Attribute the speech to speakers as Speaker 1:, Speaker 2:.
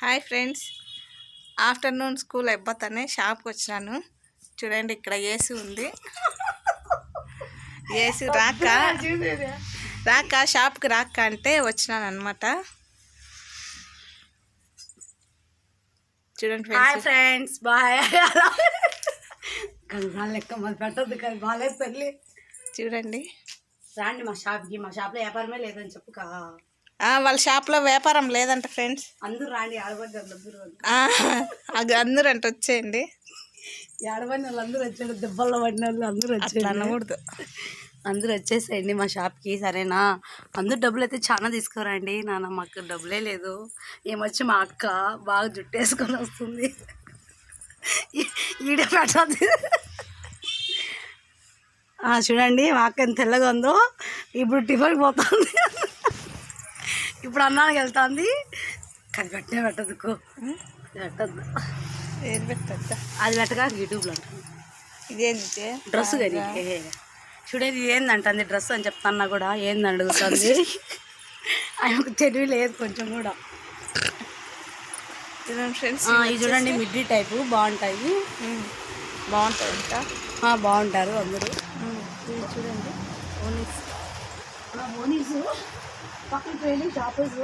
Speaker 1: Hi friends. Afternoon school అయిపోతానే షాప్కి వచ్చినాను. చూడండి ఇక్కడ ఏసీ ఉంది. ఏసీ రాక రాక షాప్కి రాక అంటే వచ్చినాను అనమాట చూడండి
Speaker 2: హాయ్
Speaker 1: ఫ్రెండ్స్.
Speaker 2: బాయ్. కంగారు లెక్క మొదలు పెట్టద్దు కదా బాగాలేదు తల్లి.
Speaker 1: చూడండి.
Speaker 2: రాండి మా షాప్కి మా షాప్లో వ్యాపారమే లేదని చెప్పు కా.
Speaker 1: ఆ, వాళ్ళ షాప్లో వ్యాపారం లేదంట ఫ్రెండ్స్
Speaker 2: అందరూ రాండి ఆడబడ్డారు అందరూ
Speaker 1: అది అందరూ అంటే వచ్చేయండి.
Speaker 2: వచ్చాడు దెబ్బల్లో పడిన వాళ్ళు అందరూ వచ్చాడు
Speaker 1: అనకూడదు.
Speaker 2: అందరూ వచ్చేసేయండి మా షాప్కి సరేనా? అందరూ డబ్బులు అయితే చాలా తీసుకురండి. నాన్న మాకు డబ్బులే లేదు. ఏమొచ్చి మా అక్క బాగా జుట్టేసుకొని వస్తుంది. ఈడ పెట్టద్దు. ఆ, చూడండి మా అక్క ఎంత తెల్లగా ఉందో. ఇప్పుడు టిఫిన్కి పోతుంది. ఇప్పుడు అన్నానికి వెళ్తుంది. కానీ పెట్టనే పెట్టదుకో పెట్టద్దు.
Speaker 1: ఏది పెట్టద్దా?
Speaker 2: అది పెట్టగా యూట్యూబ్లో
Speaker 1: ఇదేంటి?
Speaker 2: డ్రెస్ కానీ? చూడేది ఏందంటుంది డ్రెస్ అని చెప్తాన్నా కూడా. ఏంది అడుగుతుంది. ఆయనకు తెలివి లేదు కొంచెం కూడా. ఇవి చూడండి మిడ్డీ టైపు. బాగుంటాయి. ఆ, బాగుంటారు అందరూ. చూడండి. ఓనీస్ ఓనీస్ పక్కన ట్రైనింగ్ షాపర్స్